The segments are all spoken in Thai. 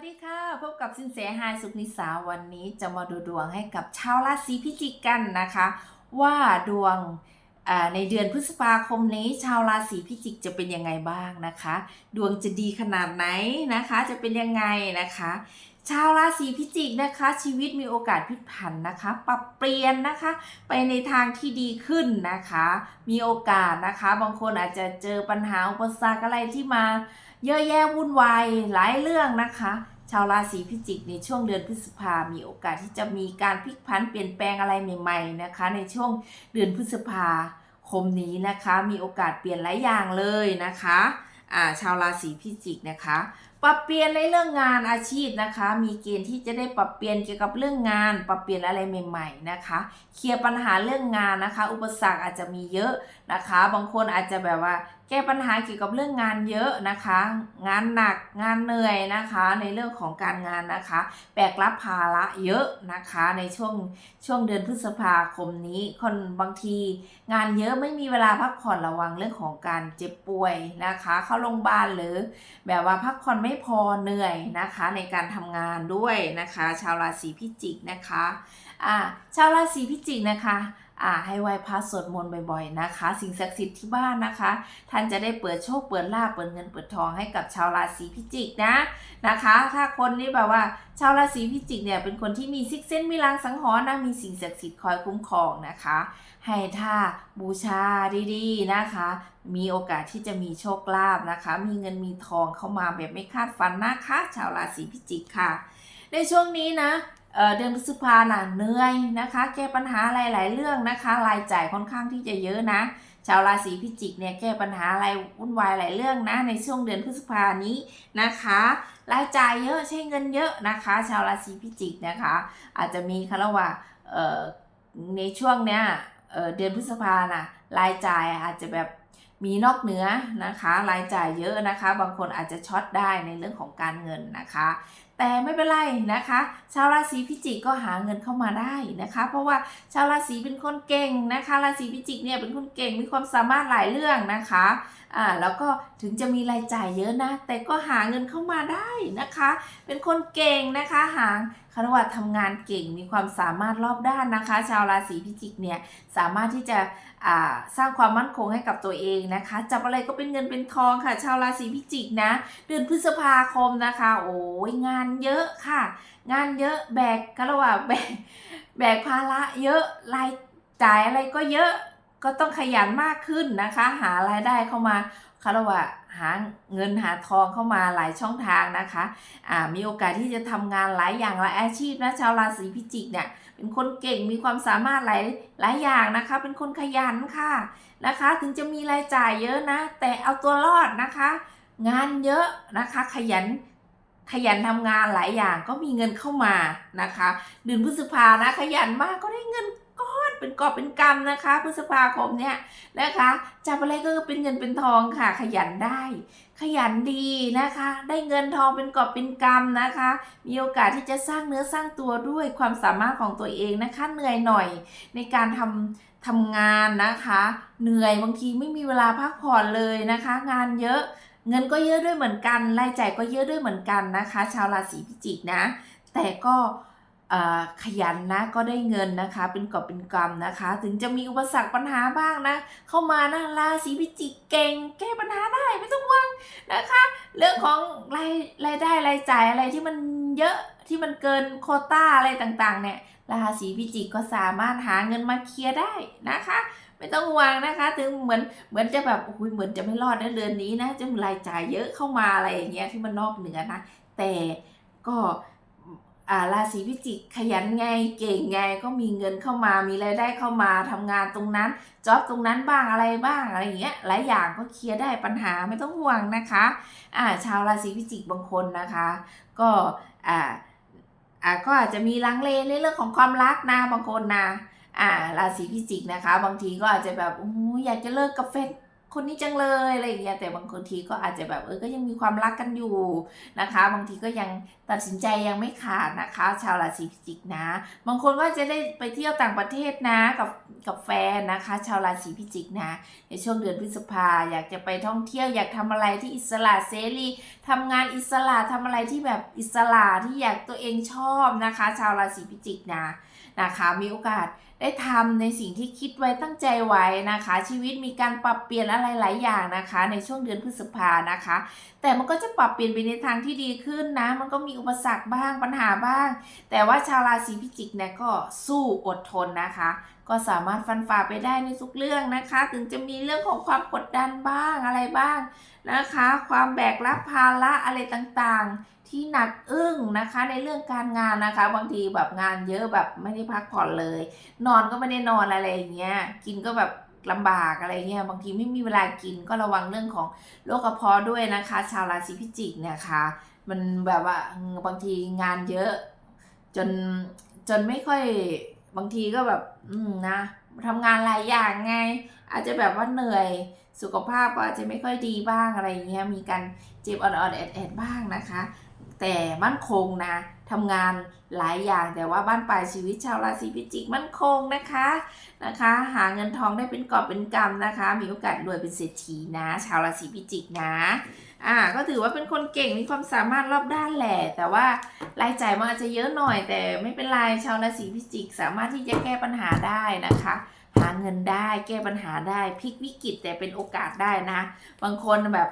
สดีค่ะ พบกับสินแสไฮสุขนิสาวันนี้จะมาดูดวงให้กับชาวราศีพิจิกกันนะคะ ว่าดวงในเดือนพฤษภาคมนี้ ชาวราศีพิจิกจะเป็นยังไงบ้างนะคะ ดวงจะดีขนาดไหนนะคะ จะเป็นยังไงนะคะ ชาวราศีพิจิกนะคะ ชีวิตมีโอกาสพลิกผันนะคะ ปรับเปลี่ยนนะคะ ไปในทางที่ดีขึ้นนะคะ มีโอกาสนะคะ บางคนอาจจะเจอปัญหาอุปสรรคอะไรที่มา เยอะแยะวุ่นวายหลายเรื่องนะคะ ชาวราศีพิจิกในช่วงเดือนพฤษภา มีโอกาสที่จะมีการพลิกผันเปลี่ยนแปลงอะไรใหม่ ๆ นะคะ ในช่วงเดือนพฤษภาคมนี้นะคะ มีโอกาสเปลี่ยนหลายอย่างเลยนะคะอ่าชาวราศีพิจิกนะคะปรับเปลี่ยนในเรื่องงานอาชีพนะคะ มีเกณฑ์ที่จะได้ปรับเปลี่ยนเกี่ยวกับเรื่องงาน ปรับเปลี่ยนอะไรใหม่ ๆนะคะ เคลียร์ปัญหาเรื่องงานนะคะ อุปสรรคอาจจะมีเยอะนะคะ บางคนอาจจะแบบว่า แก้ปัญหาเกี่ยวกับเรื่องงานเยอะนะคะ งานหนักงานเหนื่อยนะคะ ในเรื่องของการงานนะคะ แบกรับภาระเยอะนะคะ ในช่วงช่วงเดือนพฤษภาคมนี้คนบางที งานเยอะไม่มีเวลาพักผ่อนระวังเรื่องของการเจ็บป่วยนะคะ เข้าโรงพยาบาลหรือ แบบว่าพักผ่อนไม่พอเหนื่อยนะคะ ในการทำงานด้วยนะคะ ชาวราศีพิจิกนะคะอ่าชาวราศีพิจิกนะคะ อ่าให้ไหว้พระสวดมนต์บ่อยๆนะคะ สิ่งศักดิ์สิทธิ์ที่บ้านนะคะ ท่านจะได้เปิดโชคเปิดลาภเปิดเงินเปิดทองให้กับชาวราศีพิจิกนะนะคะ ถ้าคนนี้แบบว่าชาวราศีพิจิกเนี่ยเป็นคนที่มีซิกเซนมีลางสังหรณ์นะมีสิ่งศักดิ์สิทธิ์คอยคุ้มครองนะคะ ให้ท่าบูชาดีๆนะคะ มีโอกาสที่จะมีโชคลาภนะคะ มีเงินมีทองเข้ามาแบบไม่คาดฝันนะคะ ชาวราศีพิจิกค่ะ ในช่วงนี้นะ เดือนพฤษภาหนัเหนื่อยนะคะ แก้ปัญหาหลาย ๆ เรื่องนะคะรายจ่ายค่อนข้างที่จะเยอะนะ ชาวราศีพิจิกเนี่ยแก้ปัญหาอะไรวุ่นวายหลายเรื่องนะ ในช่วงเดือนพฤษภานี้นะคะรายจ่ายเยอะใช้เงินเยอะนะคะ ชาวราศีพิจิกนะคะ อาจจะมีคำว่าในช่วงเนี้ยเอ่อเดือนพฤษภาน่ะรายจ่ายอาจจะแบบมีนอกเหนือนะคะ รายจ่ายเยอะนะคะ บางคนอาจจะช็อตได้ในเรื่องของการเงินนะคะ แต่ไม่เป็นไรนะคะ ชาวราศีพิจิกก็หาเงินเข้ามาได้นะคะ เพราะว่าชาวราศีเป็นคนเก่งนะคะ ราศีพิจิกเนี่ยเป็นคนเก่งมีความสามารถหลายเรื่องนะคะอ่าแล้วก็ถึงจะมีรายจ่ายเยอะนะ แต่ก็หาเงินเข้ามาได้นะคะ เป็นคนเก่งนะคะหาคารวะทำงานเก่งมีความสามารถรอบด้านนะคะ ชาวราศีพิจิกเนี่ยสามารถที่จะอ่าสร้างความมั่นคงให้กับตัวเองนะคะจับอะไรก็เป็นเงินเป็นทองค่ะ ชาวราศีพิจิกนะ เดือนพฤษภาคมนะคะ โอ้ยงานเยอะค่ะ งานเยอะแบกคารวะแบกแบกภาระเยอะรายจ่ายอะไรก็เยอะก็ต้องขยันมากขึ้นนะคะ หารายได้เข้ามาคารวะหาเงินหาทองเข้ามาหลายช่องทางนะคะอ่ามีโอกาสที่จะทำงานหลายอย่างหลายอาชีพนะชาวราศีพิจิกเนี่ยเป็นคนเก่งมีความสามารถหลายหลายอย่างนะคะ เป็นคนขยันค่ะนะคะ ถึงจะมีรายจ่ายเยอะนะ แต่เอาตัวรอดนะคะ งานเยอะนะคะขยัน ขยันทำงานหลายอย่างก็มีเงินเข้ามานะคะเดือนพฤษภานะขยันมากก็ได้เงินก้อนเป็นกอบเป็นกำนะคะ พฤษภาคมเนี่ยนะคะจับอะไรก็เป็นเงินเป็นทองค่ะ ขยันได้ ขยันดีนะคะ ได้เงินทองเป็นกอบเป็นกำนะคะ มีโอกาสที่จะสร้างเนื้อสร้างตัวด้วยความสามารถของตัวเองนะคะเหนื่อยหน่อยในการทำทำงานนะคะ เหนื่อยบางทีไม่มีเวลาพักผ่อนเลยนะคะ งานเยอะ เงินก็เยอะด้วยเหมือนกันรายจ่ายก็เยอะด้วยเหมือนกันนะคะ ชาวราศีพิจิกนะ แต่ก็ขยันนะก็ได้เงินนะคะ เป็นกอบเป็นกำนะคะ ถึงจะมีอุปสรรคปัญหาบ้างนะ เข้ามานะราศีพิจิกเก่ง แก้ปัญหาได้ไม่ต้องห่วงนะคะ เรื่องของรายรายได้รายจ่ายอะไรที่มันเยอะที่มันเกินโคต้าอะไรต่างๆเนี่ย ราศีพิจิกก็สามารถหาเงินมาเคลียร์ได้นะคะ ไม่ต้องห่วงนะคะ ถึงเหมือนเหมือนจะแบบโอ้ยเหมือนจะไม่รอดในเดือนนี้นะจะมีรายจ่ายเยอะเข้ามาอะไรอย่างเงี้ยที่มันนอกเหนือนะแต่ก็อ่าราศีพิจิกขยันไงเก่งไงก็มีเงินเข้ามามีรายได้เข้ามาทำงานตรงนั้นจ็อบตรงนั้นบ้างอะไรบ้างอะไรอย่างเงี้ยหลายอย่างก็เคลียร์ได้ปัญหาไม่ต้องห่วงนะคะอ่าชาวราศีพิจิกบางคนนะคะ ก็อ่า อ่าก็อาจจะมีลังเลในเรื่องของความรักนะบางคนนะอ่าราศีพิจิกนะคะ บางทีก็อาจจะแบบอ้ยอยากจะเลิกกับแฟน คนนี้จังเลยอะไรอย่างเงี้ยแต่บางคนทีก็อาจจะแบบเออก็ยังมีความรักกันอยู่นะคะ บางทีก็ยังตัดสินใจยังไม่ขาดนะคะ ชาวราศีพิจิกนะ บางคนก็จะได้ไปเที่ยวต่างประเทศนะกับกับแฟนนะคะ ชาวราศีพิจิกนะ ในช่วงเดือนพฤษภาอยากจะไปท่องเที่ยวอยากทำอะไรที่อิสระเสรีทำงานอิสระทำอะไรที่แบบอิสระที่อยากตัวเองชอบนะคะ ชาวราศีพิจิกนะนะคะ มีโอกาส ได้ทำในสิ่งที่คิดไว้ตั้งใจไว้นะคะ ชีวิตมีการปรับเปลี่ยนอะไรหลายอย่างนะคะ ในช่วงเดือนพฤษภานะคะ แต่มันก็จะปรับเปลี่ยนไปในทางที่ดีขึ้นนะ มันก็มีอุปสรรคบ้างปัญหาบ้าง แต่ว่าชาวราศีพิจิกเนี่ยก็สู้อดทนนะคะ ก็สามารถฟันฝ่าไปได้ในทุกเรื่องนะคะ ถึงจะมีเรื่องของความกดดันบ้างอะไรบ้างนะคะ ความแบกรับภาระอะไรต่างๆ ที่หนักอึ้งนะคะ ในเรื่องการงานนะคะ บางทีแบบงานเยอะแบบไม่ได้พักผ่อนเลย นอนก็ไม่ได้นอนอะไรอย่างเงี้ยกินก็แบบลำบากอะไรเงี้ยบางทีไม่มีเวลากินก็ระวังเรื่องของโรคกระเพาะด้วยนะคะ ชาวราศีพิจิกเนี่ยค่ะมันแบบว่าบางทีงานเยอะ จนจนไม่ค่อยบางทีก็แบบ อืมนะทำงานหลายอย่างไง อาจจะแบบว่าเหนื่อย สุขภาพก็อาจจะไม่ค่อยดีบ้างอะไรเงี้ยมีการเจ็บอ่อนๆแอดๆบ้างนะคะ แต่มั่นคงนะทำงานหลายอย่างแต่ว่าบ้านปลายชีวิตชาวราศีพิจิกมั่นคงนะคะนะคะ หาเงินทองได้เป็นกอบเป็นกำนะคะ มีโอกาสรวยเป็นเศรษฐีนะ ชาวราศีพิจิกนะอ่าก็ถือว่าเป็นคนเก่งมีความสามารถรอบด้านแหละแต่ว่ารายจ่ายมันอาจจะเยอะหน่อย แต่ไม่เป็นไรชาวราศีพิจิก สามารถที่จะแก้ปัญหาได้นะคะ หาเงินได้ แก้ปัญหาได้พลิกวิกฤตแต่เป็นโอกาสได้นะ บางคนแบบ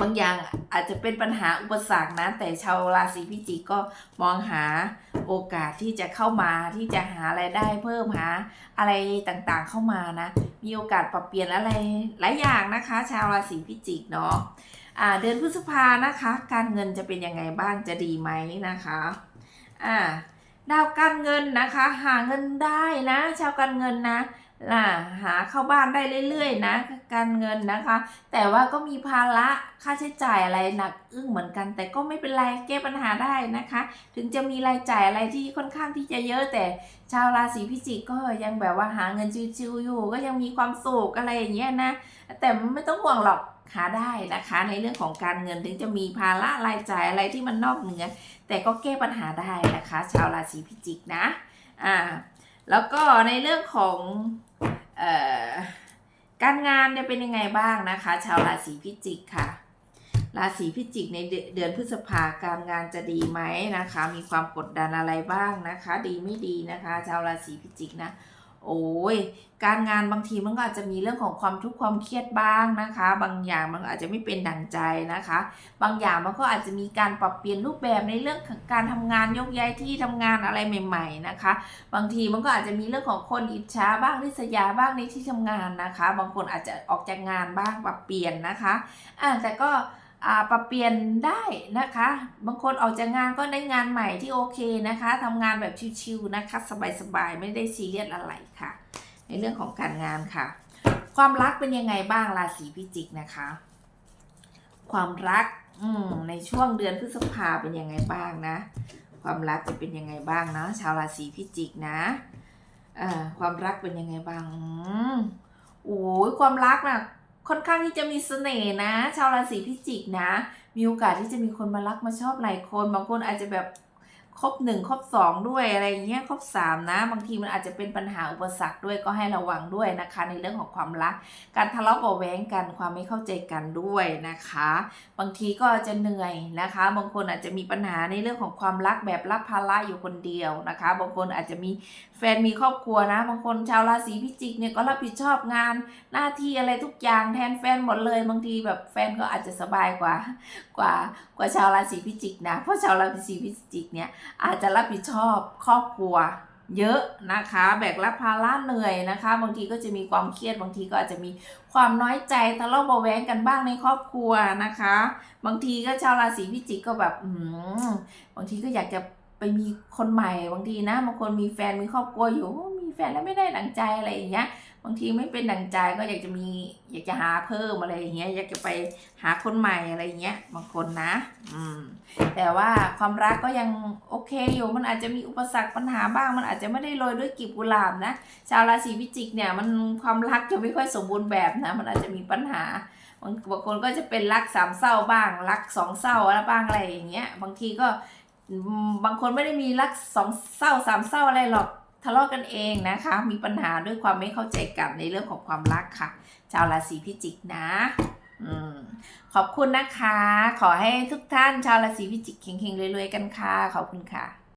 บางอย่างอาจจะเป็นปัญหาอุปสรรคนะ แต่ชาวราศีพิจิกก็มองหาโอกาสที่จะเข้ามาที่จะหาไรายได้เพิ่มหาอะไรต่างๆเข้ามานะ มีโอกาสปรับเปลี่ยนอะไรหลายอย่างนะคะ ชาวราศีพิจิกเนาะอ่าเดือนพฤษภานะคะ การเงินจะเป็นยังไงบ้างจะดีไหมนะคะอ่า ดาวการเงินนะคะ หาเงินได้นะ ชาวการเงินนะอ่าหาเข้าบ้านได้เรื่อยๆนะ การเงินนะคะ แต่ว่าก็มีภาระค่าใช้จ่ายอะไรหนักอึ้งเหมือนกัน แต่ก็ไม่เป็นไรแก้ปัญหาได้นะคะ ถึงจะมีรายจ่ายอะไรที่ค่อนข้างที่จะเยอะ แต่ชาวราศีพิจิกก็ยังแบบว่าหาเงินชิวๆอยู่ ก็ยังมีความสุขอะไรอย่างเงี้ยนะแต่ไม่ต้องห่วงหรอก หาได้นะคะ ในเรื่องของการเงินถึงจะมีภาระรายจ่ายอะไรที่มันนอกเหนือ แต่ก็แก้ปัญหาได้นะคะ ชาวราศีพิจิกนะอ่าแล้วก็ในเรื่องของออการงานเนี่ยเป็นยังไงบ้างนะคะ ชาวราศีพิจิกค่ะ ราศีพิจิกในเดือนเดือนพฤษภาการงานจะดีไหมนะคะ มีความกดดันอะไรบ้างนะคะ ดีไม่ดีนะคะ ชาวราศีพิจิกนะ โอ้ยการงานบางทีมันก็อาจจะมีเรื่องของความทุกข์ความเครียดบ้างนะคะ บางอย่างมันอาจจะไม่เป็นดั่งใจนะคะ บางอย่างมันก็อาจจะมีการปรับเปลี่ยนรูปแบบในเรื่องของการทำงานยกย้ายที่ทำงานอะไรใหม่ ๆนะคะ บางทีมันก็อาจจะมีเรื่องของคนอิจฉาบ้างริษยาบ้างในที่ทำงานนะคะ บางคนอาจจะออกจากงานบ้างปรับเปลี่ยนนะคะอ่าแต่ก็ ปรับเปลี่ยนได้นะคะ บางคนออกจากงานก็ได้งานใหม่ที่โอเคนะคะทำงานแบบชิวๆนะคะ สบายๆ ไม่ได้ซีเรียสอะไรค่ะ ในเรื่องของการงานค่ะ ความรักเป็นยังไงบ้างราศีพิจิกนะคะ ความรักอืมในช่วงเดือนพฤษภาเป็นยังไงบ้างนะ ความรักจะเป็นยังไงบ้างนะชาวราศีพิจิกนะอ่อความรักเป็นยังไงบ้างอโอ้ยความรักนะ่ะ ค่อนข้างที่จะมีเสน่ห์นะ ชาวราศีพิจิกนะ มีโอกาสที่จะมีคนมารักมาชอบหลายคน บางคนอาจจะแบบ ครบหนึ่งครบสองด้วยอะไรเงี้ยครบสามนะบางทีมันอาจจะเป็นปัญหาอุปสรรคด้วยก็ให้ระวังด้วยนะคะ ในเรื่องของความรัก การทะเลาะเบาแว้งกันความไม่เข้าใจกันด้วยนะคะ บางทีก็จะเหนื่อยนะคะ บางคนอาจจะมีปัญหาในเรื่องของความรักแบบรับภาระอยู่คนเดียวนะคะ บางคนอาจจะมีแฟนมีครอบครัวนะ บางคนชาวราศีพิจิกเนี่ยก็รับผิดชอบงานหน้าที่อะไรทุกอย่างแทนแฟนหมดเลย บางทีแบบแฟนก็อาจจะสบายกว่ากว่ากว่าชาวราศีพิจิกนะเพราะชาวราศีพิจิกเนี่ยอาจจะรับผิดชอบครอบครัวเยอะนะคะ แบกรับภาระเหนื่อยนะคะ บางทีก็จะมีความเครียด บางทีก็อาจจะมีความน้อยใจทะเลาะเบาแว้งกันบ้างในครอบครัวนะคะ บางทีก็ชาวราศีพิจิกก็แบบอืมบางทีก็อยากจะไปมีคนใหม่ บางทีนะบางคนมีแฟนมีครอบครัวอยู่มีแฟนแล้วไม่ได้ดังใจอะไรอย่างเงี้ย บางทีไม่เป็นดังใจก็อยากจะมี อยากจะหาเพิ่มอะไรอย่างเงี้ยอยากจะไปหาคนใหม่อะไรอย่างเงี้ยบางคนนะ อืม แต่ว่าความรักก็ยังโอเคอยู่มันอาจจะมีอุปสรรคปัญหาบ้าง มันอาจจะไม่ได้โรยด้วยกลีบกุหลาบนะชาวราศีพิจิกเนี่ยมันความรักจะไม่ค่อยสมบูรณ์แบบนะมันอาจจะมีปัญหาบางบางคนก็จะเป็นรักสามเศร้าบ้างรักสองเศร้าอะไรบ้างอะไรอย่างเงี้ย บางทีก็บางคนไม่ได้มีรักสองเศร้าสามเศร้าอะไรหรอก ทะเลาะกันเองนะคะ มีปัญหาด้วยความไม่เข้าใจกันในเรื่องของความรักค่ะ ชาวราศีพิจิกนะอขอบคุณนะคะ ขอให้ทุกท่านชาวราศีพิจิกเข่งๆรวยๆกันค่ะ ขอบคุณค่ะ